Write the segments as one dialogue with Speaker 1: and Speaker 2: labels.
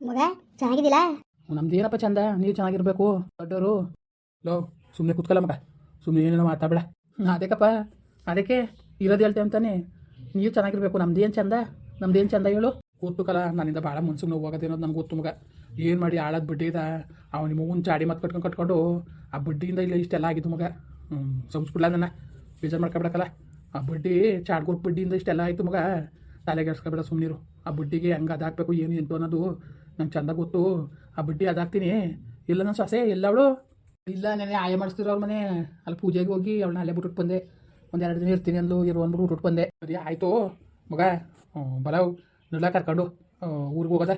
Speaker 1: ಮಗ ಚೆನ್ನಾಗಿದ್ದಿಲ್ಲ
Speaker 2: ನಮ್ದೇನಪ್ಪ ಚಂದ? ನೀವು ಚೆನ್ನಾಗಿರ್ಬೇಕು ದೊಡ್ಡವರು ಲೋ ಸುಮ್ಮನೆ ಕುತ್ಕಲ್ಲ ಮಗ. ಸುಮ್ಮನೆ ಏನೇನೋ ಮಾತಾಡಬೇಡ ಅದಕ್ಕಪ್ಪ, ಅದಕ್ಕೆ ಇರೋದು ಹೇಳ್ತೇವೆ ಅಂತಾನೆ. ನೀವು ಚೆನ್ನಾಗಿರ್ಬೇಕು ನಮ್ದೇನು ಚಂದ? ನಮ್ದೇನು ಚಂದ ಹೇಳು. ಕೂತ್ಕಲ್ಲ, ನನ್ನಿಂದ ಭಾಳ ಮನ್ಸಿಗೆ ನೋವು ಆಗೋದೇನೋದು ನಮ್ಗೆ ಗೊತ್ತು ಮಗ. ಏನು ಮಾಡಿ ಆಳದ ಬಡ್ಡಿ ಇದ ಅವ್ನ ನಿಮ್ಮ ಚಾಡಿ ಮತ್ತು ಕಟ್ಕೊಂಡು ಕಟ್ಕೊಂಡು ಆ ಬಡ್ಡಿಯಿಂದ ಇಲ್ಲ ಇಷ್ಟೆಲ್ಲ ಆಗಿದ್ದು ಮಗ. ಹ್ಞೂ ಸಂಸ್ಬಿಡ್ಲ ನನ್ನ ಬೇಜಾರು ಮಾಡ್ಕೊಬಿಡಕ್ಕಲ್ಲ. ಆ ಬಡ್ಡಿ ಚಾಡ್ಗೋರ್ ಬಡ್ಡಿಯಿಂದ ಇಷ್ಟೆಲ್ಲ ಆಯಿತು ಮಗ. ತಲೆಗೆಡ್ಸ್ಕೊಬೇಡ ಸುಮ್ಮನಿರು ಆ ಬಡ್ಡಿಗೆ ಹೆಂಗೆ ಅದಾಕಬೇಕು ಏನು ಎಂಟು ಅನ್ನೋದು ನಂಗೆ ಚಂದ ಗೊತ್ತು. ಆ ಬಡ್ಡಿ ಅದಾಗ್ತೀನಿ ಇಲ್ಲ ನನ್ನ ಸೊಸೆ, ಇಲ್ಲ ಅವಳು. ಇಲ್ಲ ನೆನೆ ಆಯ ಮಾಡಿಸ್ತಿರೋ ಅವ್ರ ಮನೆ. ಅಲ್ಲಿ ಪೂಜೆಗೆ ಹೋಗಿ ಅವಳನ್ನ ಅಲ್ಲೇ ಬಿಟ್ಟು ಬಂದೆ. ಒಂದು ಎರಡು ದಿನ ಇರ್ತೀನಿ ಅಂದ್ಲು, ಇರೋ ಅಂದ್ಬಿಟ್ಟು ಬಿಟ್ಟು ಬಂದೆ. ಸರಿ, ಆಯಿತು. ಮಗ ಬರವು ನಡ್ಲಾ ಕರ್ಕೊಂಡು. ಊರಿಗೆ ಹೋಗೋದ.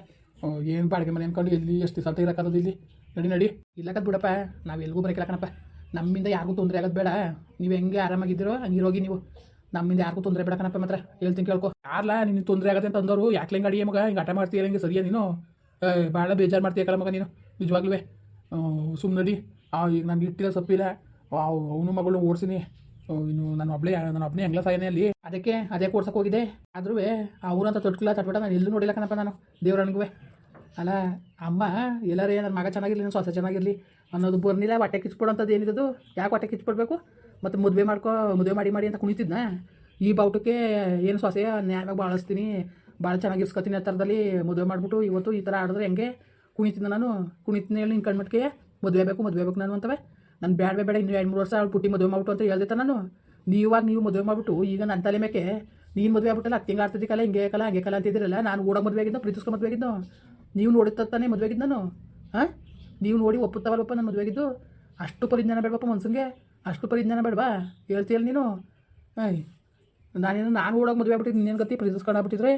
Speaker 2: ಏನು ಬಾಡಿಗೆ ಮನೆ ಅಂದ್ಕೊಂಡು ಎಲ್ಲಿ ಎಷ್ಟು ಇರೋಕ್ಕಾಗೋದು ಇಲ್ಲಿ ನಡಿ ನಡಿ. ಇಲ್ಲಕದ್ ಬಿಡಪ್ಪ. ನಾವು ಎಲ್ಲಿಗೂ ಬರಕಿಲ್ಲ ಕಣಪ್ಪ. ನಮ್ಮಿಂದ ಯಾರಿಗೂ ತೊಂದರೆ ಆಗೋದು ಬೇಡ. ನೀವು ಹೆಂಗೆ ಆರಾಮಾಗಿದ್ದೀರೋ ಹಂಗಿರೋಗಿ ನೀವು. ನಮ್ಮಿಂದ ಯಾರಿಗೂ ತೊಂದರೆ ಬೇಡ ಕಣಪ್ಪ ಮಾತ್ರ. ಹೇಳ್ತೀನಿ ಕೇಳ್ಕೊ. ಯಾರಲ್ಲ ನಿನ್ನ ತೊಂದರೆ ಆಗತ್ತೆ ಅಂತ ಅಂದವರು ಯಾಕೆ ಅಡಿಗೆ ಮಗ? ಹಿಂಗೆ ಆಟ ಮಾಡ್ತೀಯ? ಹಿಂಗೆ ಸರಿಯಾ ನೀನು? ಭಾಳ ಬೇಜಾರು ಮಾಡ್ತೀಯ ಕಲ ಮಗ ನೀನು? ನಿಜವಾಗ್ಲೂ ಸುಮ್ಮನಡಿ ಈಗ ನನಗೆ ಇಟ್ಟಿಲ್ಲ ಸೊಪ್ಪಿಲ್ಲ. ಅವನು ಮಗಳು ಓಡಿಸಿನಿ. ಇನ್ನು ನಾನು ಒಬ್ಳೆ, ನಾನು ಒಬ್ಬನೇ ಹೆಂಗ್ಲ ಸಾಯನೇ ಅಲ್ಲಿ. ಅದಕ್ಕೆ ಅದೇ ಕೊಡ್ಸಕ್ಕೆ ಹೋಗಿದೆ ಆದ್ರೂ ಅವ್ರಂತ ತೊಟ್ಕಿಲ್ಲ, ತಟ್ಬಿಟ್ಟ ನಾನು ಎಲ್ಲೂ ನೋಡಿಲ್ಲ ಕಣಪ್ಪ ನಾನು. ದೇವ್ರನಿಗೂ ಅಲ್ಲ, ಅಮ್ಮ, ಎಲ್ಲರೇ ನನ್ನ ಮಗ ಚೆನ್ನಾಗಿರಲಿ, ನನ್ನ ಸೊಸೆ ಚೆನ್ನಾಗಿರಲಿ ಅನ್ನೋದು ಬರ್ನಿಲ್ಲ. ಹೊಟ್ಟೆ ಕಿಚ್ಬಿಡೋಂಥದ್ದು ಏನಿದ್ದು? ಯಾಕೆ ಹೊಟ್ಟೆ ಕಿಚ್ಬಿಡ್ಬೇಕು ಮತ್ತು ಮದುವೆ ಮಾಡ್ಕೊ, ಮದುವೆ ಮಾಡಿ ಮಾಡಿ ಅಂತ ಕುಣಿತಿದ್ನ? ಈ ಬಾವುಟಕ್ಕೆ ಏನು ಸೊಸೆಯ ನ್ಯಾಯವಾಗಿ ಬಾಳಿಸ್ತೀನಿ. ಭಾಳ ಚೆನ್ನಾಗಿ ಇರ್ಸ್ಕೊತೀನಿ ಆ ಥರದಲ್ಲಿ ಮದುವೆ ಮಾಡಿಬಿಟ್ಟು ಇವತ್ತು ಈ ಥರ ಆಡಿದ್ರೆ ಹೆಂಗೆ? ಕುಣಿತಿದ್ದ ನಾನು. ಕುಣಿತೀನಿ ಹೇಳಿ ನಿನ್ನ ಕಣ್ಮಟ್ಗೆ ಮದುವೆ ಬೇಕು ಮದುವೆ ಬೇಕು ನಾನು ಅಂತವೆ. ನಾನು ಬೇಡ ಬೇಡ, ಇನ್ನು ಎರಡು ಮೂರು ವರ್ಷ ಅವ್ಳು ಪುಟ್ಟಿ ಮದುವೆ ಮಾಡ್ಬಿಟ್ಟು ಅಂತ ಹೇಳ್ದೆ ನಾನು. ನೀವಾಗ ನೀವು ಮದುವೆ ಮಾಡ್ಬಿಟ್ಟು ಈಗ ನನ್ನ ತಲೆ ಮೇಕೆ ನೀನು ಮದುವೆ ಆಗ್ಬಿಟ್ಟಲ್ಲ ಹತ್ತಿಂಗೆ ಆಡ್ತಿದ್ದಕ್ಕಲ್ಲ ಹಿಂಗೆ ಕಲ, ಹಂಗೆ ಕಲ ಅಂತಿದ್ದೀರಲ್ಲ, ನಾನು ಓಡೋ ಮದುವೆ ಆಗಿದ್ದು ಪ್ರೀತಿಸ್ಕೊ ಮದುವೆ ಆಗಿದ್ದು ನೀವು ನೋಡಿದ ತಾನೇ ಮದುವೆ ಆಗಿದ್ದು ನಾನು. ಹಾಂ ನೀವು ನೋಡಿ ಒಪ್ಪುತ್ತವಲ್ಲಪ್ಪ ನಾನು ಮದುವೆ ಆಗಿದ್ದು ಅಷ್ಟು ಪರಿಜ್ಞಾನ ಬೇಡವಪ್ಪ ಮನ್ಸಂಗೆ. ಅಷ್ಟು ಪರಿಜ್ಞಾನ ಬೇಡವಾ? ಹೇಳ್ತೀಯಲ್ಲ ನೀನು. ಹಾಂ ನಾನೇನು ನಾನು ಓಡೋಗಿ ಮದುವೆ ಆಗ್ಬಿಟ್ಟಿದ್ದು ನಿನ್ನೇನು ಗತಿ? ಪ್ರೀತಿಸ್ಕೊಂಡು ಆಗ್ಬಿಟ್ಟಿದ್ರೆ?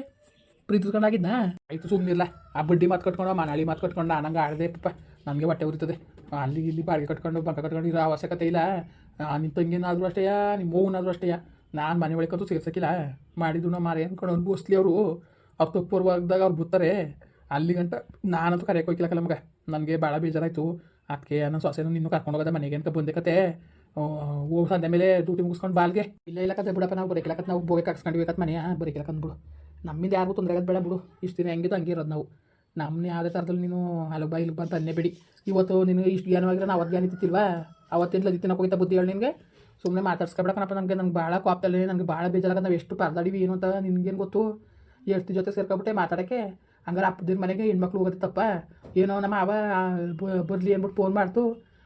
Speaker 2: ಪ್ರೀತಿಸ್ಕೊಂಡಾಗಿದ್ನಾ? ಆಯ್ತು ಸುಮ್ಮನಿಲ್ಲ ಆ ಬಡ್ಡಿ ಮಾತು ಕಟ್ಕೊಂಡು ಮನಾಳಿ ಮಾತು ಕಟ್ಕೊಂಡು ನಾನಂಗೆ ಆಡದೆ ಪಪ್ಪ ನನಗೆ ಹೊಟ್ಟೆ ಉರಿತದೆ. ಅಲ್ಲಿ ಇಲ್ಲಿ ಬಾಡಿಗೆ ಕಟ್ಕೊಂಡು, ಬಂಕ ಕಟ್ಕೊಂಡು ಇರೋ ಅವಶ್ಯಕತೆ ಇಲ್ಲ. ನಿನ್ನ ತಂಗಿನಾದ್ರೂ ಅಷ್ಟೇ ನಿಮ್ಮ ಮಗುನಾದ್ರೂ ಅಷ್ಟೇ. ನಾನು ಮನೆ ಒಳಗಂತೂ ಸೇರ್ಸಕ್ಕಿಲ್ಲ. ಮಾಡಿದ್ದು ನಮ್ಮ ಮಾರಿ ಅಂದ್ಕೊಂಡು ಅನ್ಭವಿಸ್ಲಿ ಅವರು. ಅವ್ರು ತಪ್ಪುರ್ವಾಗದಾಗ ಅವ್ರು ಬರ್ತಾರೆ ಅಲ್ಲಿ ಗಂಟ ನಾನಂತೂ ಕರೆಯಕ್ಕೆ ಹೋಗಿಲ್ಲ ಕಲ ಮಗ. ನನಗೆ ಭಾಳ ಬೇಜಾರಾಯಿತು. ಅದಕ್ಕೆ ನನ್ನ ಸೊಸೆನೂ ನಿನ್ನೂ ಕರ್ಕೊಂಡು ಹೋಗೋದ ಮನೆಗೆ ಅಂತ ಬಂದೆ ಕತೆ. ಹೋಗಿ ಸಂದೆ ಮೇಲೆ ಡ್ಯೂಟಿ ಮುಗಿಸ್ಕೊಂಡು ಬಾಲ್ಗೆ. ಇಲ್ಲ ಇಲ್ಲ ಕತೆ ಬಿಡಪ್ಪ, ನಾವು ಬರೀಕಿಲ್ಲ ನಾವು ಬೋಗೆ ಕಟ್ಸ್ಕೊಂಡ್ವಿ ಕತ್ ಮನೆಯ ಬರೀಕಿಲ್ಲ ಬಿಡು. ನಮ್ಮಿಂದ ಯಾರಿಗೂ ತೊಂದರೆ ಆಗೋದು ಬೇಡ ಬಿಡು. ಇಷ್ಟು ದಿನ ಹೆಂಗಿದ್ದು ಹಂಗೆ ಇರೋದು ನಾವು. ನಮ್ಮನ್ನ ಯಾವುದೇ ಥರದಲ್ಲಿ ನೀನು ಅಲ್ಲ ಬಾ ಇಲ್ಲಿ ಬಂತ ಅನ್ನೇ ಬಿಡಿ ಇವತ್ತು ನಿನಗೆ ಇಷ್ಟು ಜ್ಞಾನವಾಗಿರೋ ನಾವು ಅವತ್ತು ಜ್ಞಾನ ಇತ್ತಿಲ್ವಾ ಅವತ್ತಿಂದ ದಿತ್ತಿನ ಹೋಗಿದ್ದ ಬುದ್ಧಿ ಹೇಳಿ ನಿನಗೆ. ಸುಮ್ಮನೆ ಮಾತಾಡ್ಸ್ಕೊಬೇಕಪ್ಪ ನನಗೆ ನಂಗೆ ಭಾಳ ಕಾಪ್ತಲ್ಲ ನನಗೆ ಭಾಳ ಬೇಜಾರಾಗ ನಾವು ಎಷ್ಟು ಪರದಾಡಿವಿ ಏನು ಅಂತ ನಿನಗೇನು ಗೊತ್ತು? ಎಷ್ಟು ಜೊತೆ ಸೇರ್ಕೊಬಿಟ್ಟೆ ಮಾತಾಡೋಕ್ಕೆ? ಹಂಗಾರೆ ಅಪ್ಪದಿನ ಮನೆಗೆ ಹೆಣ್ಮಕ್ಳು ಹೋಗುತ್ತೆ ತಪ್ಪ? ಏನೋ ನಮ್ಮ ಅವ ಬರಲಿ ಅಂದ್ಬಿಟ್ಟು ಫೋನ್ ಮಾಡ್ತು.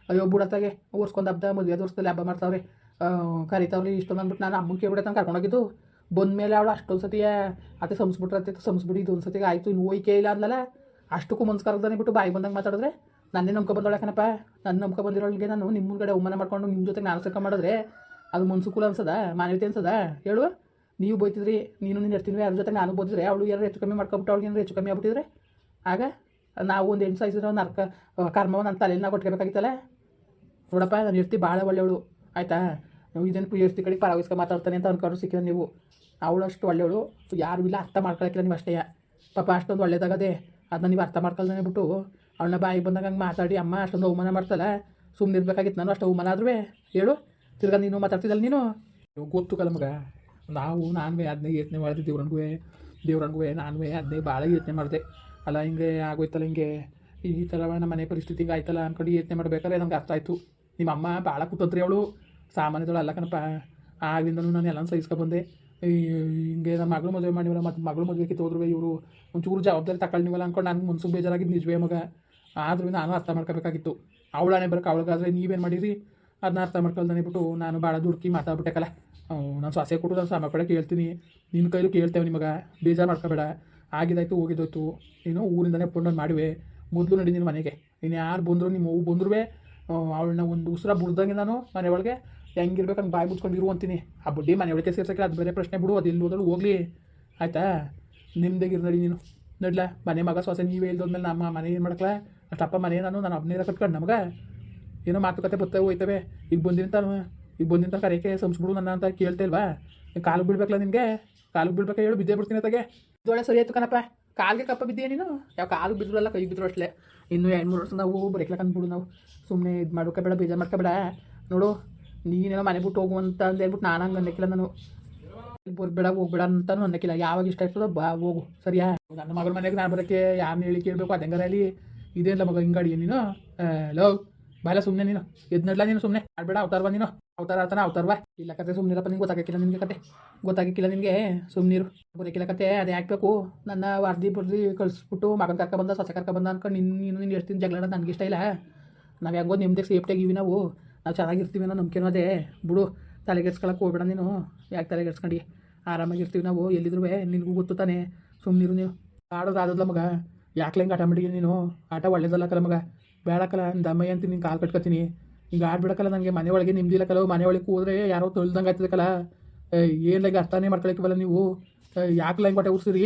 Speaker 2: ಅಯ್ಯೋ ಬಿಡತ್ತಾಗೆ ಓರ್ಸ್ಕೊಂಡು ಹಬ್ಬ ಮದುವೆ ವರ್ಷದಲ್ಲಿ ಹಬ್ಬ ಮಾಡ್ತಾವ್ರೆ. ಕರಿತಾವ್ರಿ, ಇಷ್ಟೊಂದು ಅಂದ್ಬಿಟ್ಟು ನಾನು ಅಮ್ಮನ ಕೇಳ್ಬಿಟ್ಟು ಅಂತ ಕರ್ಕೊಂಡೋಗಿದ್ದು ಬಂದಮೇಲೆ ಅವಳು ಅಷ್ಟೊಂದು ಸತಿ ಅತ್ತೆ ಸಂಸ್ಬಿಟ್ರತ್ತೆ ಸಂಸ್ಬಿಡಿ ಇದೊಂದು ಸತಿಗೆ ಆಯಿತು ಇನ್ನು ಹೋಯ್ಕೆ ಇಲ್ಲ ಅಂದಲ್ಲ ಅಷ್ಟಕ್ಕೂ ಮನ್ಸ್ಕರದಾನೆ ಬಿಟ್ಟು ಬಾಯಿ ಬಂದಂಗೆ ಮಾತಾಡಿದ್ರೆ ನನ್ನೇ ನಂಬ್ಕೊ ಬಂದೊಳಕನಪ್ಪ ನನ್ನ ನಂಬ್ಕೊ ಬಂದಿರೋಳಿಗೆ ನಾನು ನಿಮ್ಮ ಕಡೆ ಒಮ್ಮನ ಮಾಡ್ಕೊಂಡು ನಿಮ್ಮ ಜೊತೆಗೆ ನಾನು ಸೇರ್ಕೊಂಡು ಮಾಡಿದ್ರೆ ಅದು ಮನ್ಸುಕೂಲ ಅನ್ಸದ ಮಾನವೀಯತೆ ಅನ್ಸದ ಹೇಳು ನೀವು ಬೈತಿದ್ರಿ ನೀನು ನೀನು ಇರ್ತೀನಿ ಅದ್ರ ಜೊತೆ ನಾನು ಬೋದಿದ್ರೆ ಅವಳು ಯಾರು ಹೆಚ್ಚು ಕಮ್ಮಿ ಮಾಡ್ಕೊಬಿಟ್ಟು ಅವ್ಳಿಗೆ ಏನಾರು ಹೆಚ್ಚು ಕಮ್ಮಿ ಆಗ್ಬಿಟ್ಟಿದ್ರೆ ಆಗ ನಾವು ಒಂದು ಎಂಟು ಸಾಯಿಸಿದ್ರೆ ಒಂದು ಕರ್ಮವ ನನ್ನ ತಲೆಯಲ್ಲಿ ನಾವು ಕೊಟ್ಕೋಬೇಕಾಗಿತ್ತಲ್ಲ ನೋಡಪ್ಪ ನಾನು ಇರ್ತಿ ಭಾಳ ಒಳ್ಳೆಯವಳು ಆಯಿತಾ ಇದೇನು ಇರ್ತಿ ಕಡೆ ಪರವಿಸ್ಕೊ ಮಾತಾಡ್ತಾನೆ ಅಂತ ಅನ್ಕೊಂಡು ಸಿಕ್ಕಿದ ನೀವು. ಅವಳು ಅಷ್ಟು ಒಳ್ಳೆಯವಳು. ಯಾರು ಇಲ್ಲ, ಅರ್ಥ ಮಾಡ್ಕೊಳಕ್ಕಿಲ್ಲ ನೀವು ಅಷ್ಟೇ. ಪಾಪ ಅಷ್ಟೊಂದು ಒಳ್ಳೆಯದಾಗದೆ ಅದನ್ನ ನೀವು ಅರ್ಥ ಮಾಡ್ಕೊಳ್ದೇ ಬಿಟ್ಟು ಅವಳನ್ನ ಬಾಯಿಗೆ ಬಂದಾಗ ಹಂಗೆ ಮಾತಾಡಿ, ಅಮ್ಮ, ಅಷ್ಟೊಂದು ಅವಮಾನ ಮಾಡ್ತಲ್ಲ. ಸುಮ್ಮನೆ ಇರ್ಬೇಕಾಗಿತ್ತು ನಾನು, ಅಷ್ಟು ಅವಮಾನ ಆದ್ರೂ ಹೇಳು. ತಿರ್ಗಾ ನೀನು ಮಾತಾಡ್ತಿದ್ದಲ್ಲ ನೀನು? ಗೊತ್ತು ಕಲ ಮಗ. ನಾವು ನಾನು ಅದನ್ನೇ ಯೋಚನೆ ಮಾಡಿದೆ ದೇವ್ರಂಗುವೆ ದೇವ್ರಂಗುವೆ ನಾನು ಅದನ್ನೇ ಭಾಳ ಯೋಚನೆ ಮಾಡಿದೆ. ಅಲ್ಲ, ಹಿಂಗೆ ಆಗೋಯ್ತಲ್ಲ ಹಿಂಗೆ. ಈ ಥರ ನಮ್ಮ ಮನೆ ಪರಿಸ್ಥಿತಿಗೆ ಆಯ್ತಲ್ಲ ಅಂದ್ಕೊಂಡು ಯೋಚನೆ ಮಾಡಬೇಕಾದ್ರೆ ನಮ್ಗೆ ಅರ್ಥ ಆಯಿತು. ನಿಮ್ಮ ಅಮ್ಮ ಭಾಳ ಕುತಂತ್ರಿ ಅವಳು. ಸಾಮಾನ್ಯದಳು ಅಲ್ಲ ಕಣಪ್ಪ. ಆಗಿಂದನೂ ನಾನು ಎಲ್ಲ ಸಹಿಸ್ಕೊ ಬಂದೆ. ಹಿಂಗೆ ನಮ್ಮ ಮಗಳು ಮದುವೆ ಮಾಡಿವಲ್ಲ ಮತ್ತು ಮಗಳು ಮದುವೆ ಕಿತ್ತು ಹೋದ್ರು ಇವರು ಒಂಚೂರು ಜವಾಬ್ದಾರಿ ತಗೊಳ್ನಿವಲ್ಲ ಅಂದ್ಕೊಂಡು ನಾನು ಮುನ್ಸಿಗೆ ಬೇಜಾರಾಗಿದ್ದು ನಿಜವೇ ಮಗ. ಆದ್ರೂ ನಾನು ಅರ್ಥ ಮಾಡ್ಕೋಬೇಕಾಗಿತ್ತು. ಅವಳಾನೆ ಬರೋಕೆ ಅವಳಿಗಾದ್ರೆ ನೀವೇನು ಮಾಡಿರಿ ಅದನ್ನ ಅರ್ಥ ಮಾಡ್ಕೊಳ್ದಾನೆ ಬಿಟ್ಟು ನಾನು ಭಾಳ ದುಡ್ಕಿ ಮಾತಾಡ್ಬಿಟ್ಟೆಕಲ್ಲ ನಾನು ಸೊಸೆ ಕೊಟ್ಟು ನಾನು ಸಾಮಾನು ಕಡೆ ಕೇಳ್ತೀನಿ. ನಿನ್ನ ಕೈಲೂ ಕೇಳ್ತೇವೆ ನಿಮಗೆ. ಬೇಜಾರು ಮಾಡ್ಕೋಬೇಡ. ಆಗಿದಾಯ್ತು, ಹೋಗಿದ್ದೋಯ್ತು. ಏನು ಊರಿಂದನೇ ಫೋನ್ ಮಾಡಿವೆ. ಮೊದಲು ನಡಿ ನಿನ್ನ ಮನೆಗೆ. ನೀನು ಯಾರು ಬಂದರು ನಿಮ್ಮ ಬಂದ್ರೂ ಅವಳನ್ನ ಒಂದು ಉಸಿರ ಬುಡ್ದಂಗೆ ನಾನು ಮನೆ ಒಳಗೆ ಹೆಂಗಿರ್ಬೇಕು ಹಂಗೆ ಬಾಯಿ ಮುಚ್ಕೊಂಡು ಇರು ಅಂತೀನಿ. ಆ ಬಡ್ಡಿ ಮನೆ ಒಳಗೆ ಸೇರ್ಸಕ್ಕೆ ಅದು ಬೇರೆ ಪ್ರಶ್ನೆ ಬಿಡು, ಅದು ಹೋದ್ರು ಹೋಗ್ಲಿ. ಆಯಿತಾ? ನಿಮ್ದಾಗಿರ್ ನಡಿ ನೀನು. ನಡ್ಲ, ಮನೆ ಮಗ ಸೊಸೆ ನೀವೇ ಇಲ್ದೋದ್ಮೇಲೆ ನಮ್ಮ ಮನೆ ಏನು ಮಾಡಕ್ಲ? ಅಷ್ಟಪ್ಪ ಮನೆ ನಾನು ನಾನು ಒಬ್ಬನೇ ಕಟ್ಕೊಂಡು ನಮಗೆ? ಏನೋ ಮಾತುಕತೆ ಬರ್ತವೆ ಹೋಯ್ತವೆ. ಈಗ ಬಂದಿನ ತಾನು. ಈಗ ಬಂದಿನ ತನಕ ಕರೆಯಕ್ಕೆ ಸಂಸ್ಬಿಡು ನನ್ನ ಅಂತ ಕೇಳ್ತಾ ಇಲ್ವಾ? ಕಾಲು ಬಿಡ್ಬೇಕಲ್ಲ ನಿನಗೆ? ಕಾಲು ಬಿಡ್ಬೇಕಾ ಹೇಳು, ಬಿದ್ದೇ ಬಿಡ್ತೀನಿ ತಗೆ ಇದೊಳ ಸರಿ ಆಯ್ತು ಕಣಪ್ಪ. ಕಾಲಿಗೆ ಕಪ್ಪ ಬಿದ್ದೀಯ ನೀನು? ಯಾವ ಕಾಲು ಬಿದ್ರಲ್ಲ ಕೈ ಬಿದ್ರು ಅಷ್ಟೇ. ಇನ್ನು ಎರಡು ಮೂರು ವರ್ಷ ನಾವು ಬರೀಕ್ಲಕ್ಕ ಅಂದ್ಬಿಡು ನಾವು. ಸುಮ್ಮನೆ ಇದು ಮಾಡ್ಬೇಕಬೇಡ ಬೇಜಾರು ಮಾಡ್ಕೋಬೇಡ ನೋಡು ನೀನೇನೋ ಮನೆ ಬಿಟ್ಟು ಹೋಗು ಅಂತ ಅಂದು ಹೇಳ್ಬಿಟ್ಟು ನಾನು ಹಂಗೆ ಅನ್ನಕ್ಕಿಲ್ಲ ನಾನು. ಬರ್ಬೇಡ ಹೋಗ್ಬೇಡ ಅಂತಾನು ಅನ್ನಕ್ಕಿಲ್ಲ ಯಾವಾಗ ಇಷ್ಟ ಆಗ್ತದೋ ಬಾ, ಹೋಗು. ಸರಿಯಾ? ನನ್ನ ಮಗಳ ಮನೆಗೆ ನಾನು ಬರೋಕ್ಕೆ ಯಾರನ್ನ ಹೇಳಿ ಕೇಳಬೇಕು? ಅದಂಗಾರ ಅಲ್ಲಿ? ಇದೇನಿಲ್ಲ ಮಗ ಹಿಂಗಾಡಿ ನೀನು? ಹಲೋ ಬಾಲ ಸುಮ್ಮನೆ ನೀನು. ಎದ್ನಡ್ಲ ನೀನು ಸುಮ್ಮನೆ ಆಡ್ಬೇಡ ಬಾ ನೀನು. ಅವತಾರ ಆತನ ಬಾ. ಇಲ್ಲ ಕತೆ ಸುಮ್ಮನಿರಪ್ಪ ನಿಂಗೆ ಗೊತ್ತಾಗಕ್ಕಿಲ್ಲ ನಿಮಗೆ ಕತೆ. ಗೊತ್ತಾಗಕ್ಕಿಲ್ಲ ನಿನಗೆ ಸುಮ್ಮನಿರು ಗೊತ್ತಾಗಿಲ್ಲ ಕತೆ, ಅದೇ ಹಾಕ್ಬೇಕು. ನನ್ನ ವಾರ್ದಿ ಬರ್ದಿ ಕಳಿಸ್ಬಿಟ್ಟು ಮಗನ ಕರ್ಕ ಬಂದ, ಸೊಸೆ ಕರ್ಕ ಬಂದ ಅನ್ಕೊಂಡು ನಿನ್ನ ನೀನು ನೀನು ಎಷ್ಟು ಜಗಳ ನನಗೆ ಇಷ್ಟ ಇಲ್ಲ. ನಾವು ಹೆಂಗೋ ನಿಮ್ದೇ ಸೇಫ್ಟಿಯಾಗಿವಿ ನಾವು. ನಾವು ಚೆನ್ನಾಗಿರ್ತೀವಿ ಅನ್ನೋ ನಂಬಿಕೆನೂ ಅದೇ. ಬಿಡು ತಲೆಗೆಡ್ಸ್ಕೊಳಕ್ಕೆ ಹೋಗ್ಬೇಡ ನೀನು. ಯಾಕೆ ತಲೆಗೆಡ್ಸ್ಕೊಂಡು ಆರಾಮಾಗಿರ್ತೀವಿ ನಾವು ಎಲ್ಲಿದ್ರು ನಿನಗೂ ಗೊತ್ತು ತಾನೆ. ಸುಮ್ಮನಿರು ನೀವು. ಆಡೋದು ಆದದ್ಲ ಮಗ. ಯಾಕೆ ಹಿಂಗೆ ಆಟ ಮಾಡಿದ್ದೀನಿ ನೀನು? ಆಟ ಒಳ್ಳೇದಲ್ಲ ಕಲ ಮಗ. ಬೇಡಕ್ಕಲ್ಲ ದಮ್ಮಯ್ಯ ಅಂತ ನೀನು ಕಾಲು ಕಟ್ಕೊತೀನಿ. ಈಗ ಆಡ್ಬಿಡಕಲ್ಲ ನನಗೆ ಮನೆ ಒಳಗೆ ನಿಮ್ದಿಲ್ಲ ಕಲ. ಮನೆ ಒಳಗೆ ಹೋದ್ರೆ ಯಾರೋ ತೊಳ್ದಂಗೆ ಆಯ್ತದಕ್ಕಲ್ಲ ಏನಾಗಿ ಅರ್ಥನೇ ಮಾಡ್ಕೊಳಕ್ಕಿವಲ್ಲ ನೀವು. ಯಾಕೆ ಲೈಂಗ್ ಕೊಟ್ಟೆ ಉರ್ಸಿರಿ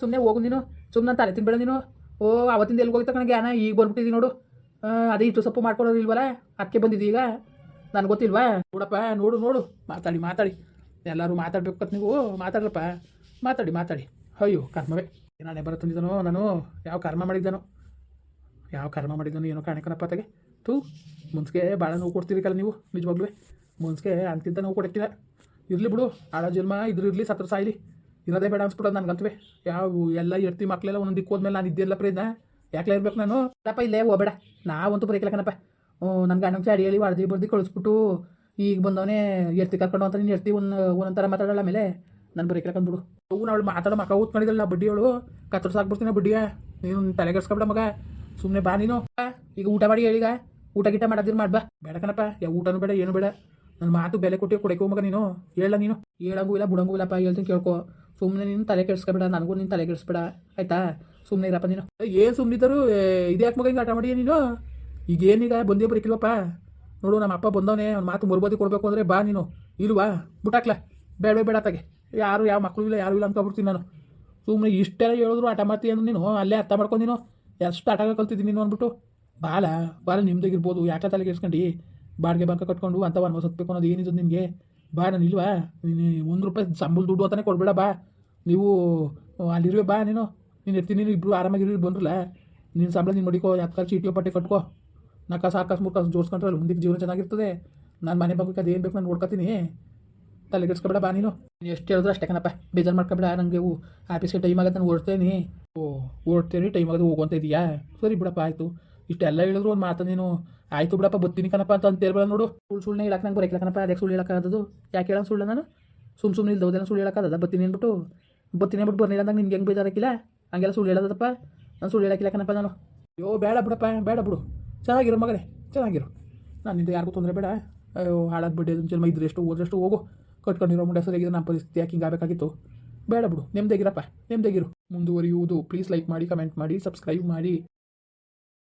Speaker 2: ಸುಮ್ಮನೆ ಹೋಗು ನೀನು. ಸುಮ್ಮನೆ ತಲೆ ತಿನ್ಬೇಡ ನೀನು. ಓ, ಅವತ್ತಿಂದ ಎಲ್ಲಿ ಹೋಗ್ತಾ ಕಣಗೆ ಏನ ಈಗ ಬಂದ್ಬಿಟ್ಟಿದ್ದೀನಿ ನೋಡು. ಅದೇ ಇಷ್ಟು ಸೊಪ್ಪು ಮಾಡ್ಕೊಡೋದಿಲ್ವಲ್ಲ ಅದಕ್ಕೆ ಬಂದಿದ್ದು ಈಗ? ನನಗೆ ಗೊತ್ತಿಲ್ವಾ? ನೋಡಪ್ಪ, ನೋಡು ನೋಡು. ಮಾತಾಡಿ ಮಾತಾಡಿ. ಎಲ್ಲರೂ ಮಾತಾಡ್ಬೇಕತ್ ನೀವು. ಮಾತಾಡ್ರಪ್ಪ. ಮಾತಾಡಿ ಮಾತಾಡಿ. ಅಯ್ಯೋ, ಕರ್ಮವೇ. ನಾನೇ ಬರ ತಂದಿದ್ದಾನೋ ನಾನು? ಯಾವ ಕರ್ಮ ಮಾಡಿದ್ದಾನೋ? ಯಾವ ಕರ್ಮ ಮಾಡಿದ್ದಾನೋ ಏನೋ ಕಾಣಿಕನಪ್ಪ ತಗೆ ತೂ ಮುನ್ಸ್ಗೆ ಭಾಳ ನೋವು ಕೊಡ್ತೀರಿ ಕಲ್ಲ ನೀವು ನಿಜವಾಗ್ಲೂ ಮುನ್ಸ್ಗೆ ಅಂತಿಂತ ನೋವು ಕೊಡಕ್ಕಿಲ್ಲ. ಇರಲಿ ಬಿಡು, ಆಳ ಜನ್ಮ, ಇದ್ರ ಇರಲಿ, ಸತ್ರ ಸಾಯಿಲಿ. ಇರೋದೇ ಬೇಡ ಅನ್ಸ್ಬಿಡೋದು ನನಗಂತವೆ. ಯಾವ ಎಲ್ಲ ಎಡ್ತಿ ಮಕ್ಕಳೆಲ್ಲ ಒಂದೊಂದು ದಿಕ್ಕೋದ್ಮೇಲೆ ನಾನು ಇದ್ದೆಲ್ಲ ಪ್ರೇದ ಯಾಕೆ ಇರ್ಬೇಕು ನಾನು? ಅಪ್ಪ ಇಲ್ಲೇ ಹೋಗಬೇಡ. ನಾವಂತೂ ಬರೀಕಲ್ಲ ಕಣಪ್ಪ ನನ್ನ ಅಣ್ಣ ಚಾಡಿ ಹೇಳಿ ಹೊಡೆದಿ ಬರ್ದಿ ಕಳಿಸ್ಬಿಟ್ಟು ಈಗ ಬಂದವನೇ ಎರ್ತಿ ಕರ್ಕೊಂಡು ಅಂತ ನೀನು ಎರ್ತಿ ಒಂದು ಒಂದೊಂಥರ ಮಾತಾಡೋಲ್ಲ ಆಮೇಲೆ ನಾನು ಬರೀಕಲ್ಲ ಬಿಡು. ಹೂವು ಅವಳು ಮಾತಾಡೋ ಮಕ್ಕ ಊತ್ಕೊಂಡಿದ್ದಲ್ಲ ಬಡ್ಡಿ ಅವಳು ಕತ್ತರ್ಸ್ ಹಾಕ್ಬಿಡ್ತೀನಿ ಬಡ್ಡಿಯ ನೀನು ತಲೆಗೆಡ್ಸ್ಕೊಬೇಡ ಮಗ. ಸುಮ್ಮನೆ ಬಾ ನೀನು. ಈಗ ಊಟ ಮಾಡಿ ಹೇಳೀಗ ಊಟ ಗೀಟ ಮಾಡೋದಿರ್ ಮಾಡ್ಬಾ. ಬೇಡ ಕಣಪ್ಪ ಯಾವ ಊಟನೂ ಬೇಡ, ಏನು ಬೇಡ. ನನ್ನ ಮಾತು ಬೆಲೆ ಕೊಟ್ಟು ಕೊಡಕ್ಕೆ ಮಗ ನೀನು. ಹೇಳ ನೀನು. ಹೇಳಂಗೂ ಇಲ್ಲ, ಬಿಡಂಗೂ ಇಲ್ಲಪ್ಪ, ಹೇಳ್ತೀನಿ ಕೇಳ್ಕೊ. ಸುಮ್ಮನೆ ನೀನು ತಲೆ ಕೆಡಿಸ್ಕೊಬೇಡ, ನನಗೂ ನೀನು ತಲೆ ಕೆಡಿಸ್ಬೇಡ. ಆಯ್ತಾ? ಸುಮ್ಮನೆ ಇರಪ್ಪ ನೀನು ಏನು ಸುಮ್ಮನಿದ್ದರು ಇದೇ ಯಾಕೆ ಮಗ ಹಿಂಗೆ ಆಟ ಮಾಡಿ ನೀನು? ಈಗ ಏನೀಗ ಬಂದೇ ಬರೀಕಿಲ್ವಪ್ಪ? ನೋಡು, ನಮ್ಮ ಅಪ್ಪ ಬಂದವನೇ, ಅವ್ನ ಮಾತು ಮರುಬದಿ ಕೊಡಬೇಕು ಅಂದರೆ ಬಾ ನೀನು. ಇಲ್ವಾ ಬಿಟ್ಟಾಕ್ಲ ಬೇಡ ಬೇಡ ತಗೆ ಯಾರು, ಯಾವ ಮಕ್ಕಳು ಇಲ್ಲ, ಯಾರು ಇಲ್ಲ ಅನ್ಕೊಬಿಡ್ತೀನಿ ನಾನು. ಸುಮ್ಮನೆ ಇಷ್ಟೆಲ್ಲ ಹೇಳಿದ್ರು ಆಟ ಮಾಡ್ತೀನಿ ಅಂದ್ರೆ ನೀನು? ಅಲ್ಲೇ ಅರ್ಥ ಮಾಡ್ಕೊಂಡು ನೀನು? ಎಷ್ಟು ಆಟ ಕಲ್ತಿದ್ದೀನಿ ನೀನು ಅಂದ್ಬಿಟ್ಟು? ಬಾಲ ಬಾಲ ನಿಮ್ದಾಗಿರ್ಬೋದು. ಯಾಕೆ ತಲೆಗೆ ಇರ್ಸ್ಕೊಂಡು ಬಾಡಿಗೆ ಬಂಕ ಕಟ್ಕೊಂಡು ಅಂತ ಒಂದು ಹತ್ಬೇಕು ಅನ್ನೋದು ಏನಿದ್ದು ನಿಮಗೆ ಬಾ, ನಾನು ಇಲ್ವಾ? ನೀನು ಒಂದು ರೂಪಾಯಿ ಸಂಬಳ ದುಡ್ಡು ಅಂತಾನೆ ಕೊಡಬೇಡ, ಬಾ. ನೀವು, ಅಲ್ಲಿರುವೆ, ಬಾ ನೀನು. ನೀನು ಇರ್ತೀನಿ ಇಬ್ಬರು ಆರಾಮಾಗಿರೋ ಬಂದ್ರಲ್ಲ. ನೀನು ಸಂಬಳ ನೀನು ಮಡಿಕೋ ಯಾತ್ಕಾಲ ಚೀಟಿಯೋ ಪಟ್ಟೆ ಕಟ್ಕೋ. ನಾಲ್ಕು ಸಾಕಾಸ್ ಮೂರು ಅಲ್ಲಿ ಮುಂದಿಗೆ ಜೀವನ ಚೆನ್ನಾಗಿರ್ತದೆ. ನಾನು ಮನೆ ಬಗ್ಗೆ ಅದು ಏನು ಬೇಕು ನಾನು ನೋಡ್ಕೊತೀನಿ. ತಲೆಗೆಡ್ಸ್ಕೊಬೇಡ ಬಾ ನೀನು. ಎಷ್ಟು ಹೇಳಿದ್ರು ಅಷ್ಟೇ ಕಣಪ್ಪ. ಬೇಜಾರು ಮಾಡ್ಕೊಬೇಡ ನನಗೆ ಆಫೀಸ್ಗೆ ಟೈಮ್ ಆಗತ್ತೆ, ನಾನು ಓಡ್ತೇನೆ. ಓ, ಓಡ್ತೇನೆ ಟೈಮ್ ಆಗೋದು ಹೋಗುವಂತ ಇದೆಯಾ? ಸರಿ ಬಿಡಪ್ಪ, ಆಯಿತು. ಇಷ್ಟೆಲ್ಲ ಹೇಳಿದ್ರು ಒಂದು ಮಾತು ನೀನು. ಆಯಿತು ಬಿಡಪ್ಪ, ಬತ್ತೀನಿ ಕಣಪ್ಪ ಅಂತ ಅಂತ ನೋಡು. ಸುಳ್ಳು ಸುಳ್ಳು ಹೇಳಕ್ಕೆ ನಂಗೆ ಬರೋಕಿಲ್ಲ ಕಣಪ್ಪ ಅದಕ್ಕೆ ಸುಳ್ಳು ಹೇಳಕ್ಕಾಗದು ಯಾಕೆ ಹೇಳೋಣ ಸುಳ್ಳು ನಾನು? ಸುಮ್ಮ ಸುಮ್ಮನೆ ಇಲ್ದೋದೇನೋ ಸುಳ್ಳು ಹೇಳಕ್ಕಾಗದ ಬತ್ತೀನಿ ಅಂದ್ಬಿಟ್ಟು. ಬತ್ತೀನಿ ಅಂದ್ಬಿಟ್ಟು ಬರ್ನಿಲ್ಲ ಅಂದಾಗ ನಿನ್ಗೆ ಹೆಂಗೆ ಬೇಜಾರಾಕಿಲ್ಲ ಹಂಗೆಲ್ಲ ಸುಳ್ಳು ಹೇಳೋದಪ್ಪ ನಾನು ಸುಳ್ಳು ಹೇಳಕ್ಕಿಲ್ಲ ಕಣಪ್ಪ ನಾನು. ಅಯ್ಯೋ, ಬೇಡ ಬಿಡಪ್ಪ, ಬೇಡ ಬಿಡು. ಚೆನ್ನಾಗಿರೋ ಮಗನೇ, ಚೆನ್ನಾಗಿರು. ನಾನಿಂದ ಯಾರಿಗೂ ತೊಂದರೆ ಬೇಡ. ಅಯ್ಯೋ ಹಾಳಾಗಿ ಬಿಡಿ ಅದನ್ನು ಜನ್ಮ ಇದ್ರೆ ಎಷ್ಟು ಹೋದ್ರಷ್ಟು ಹೋಗು. ಕಟ್ಕೊಂಡಿರೋ ಮುಂಡೆ ಸರಿಯಾಗಿದೆ ನಮ್ಮ ಪರಿಸ್ಥಿತಿ ಯಾಕೆ ಹಿಂಗೆ ಆಗಬೇಕಾಗಿತ್ತು? ಬೇಡ ಬಿಡು ನೆಮ್ಮದಿಗಿರಪ್ಪ ನೆಮ್ಮದಿಗಿರು ಮುಂದುವರಿಯುವುದು. ಪ್ಲೀಸ್ ಲೈಕ್ ಮಾಡಿ ಕಮೆಂಟ್ ಮಾಡಿ ಸಬ್ಸ್ಕ್ರೈಬ್ ಮಾಡಿ.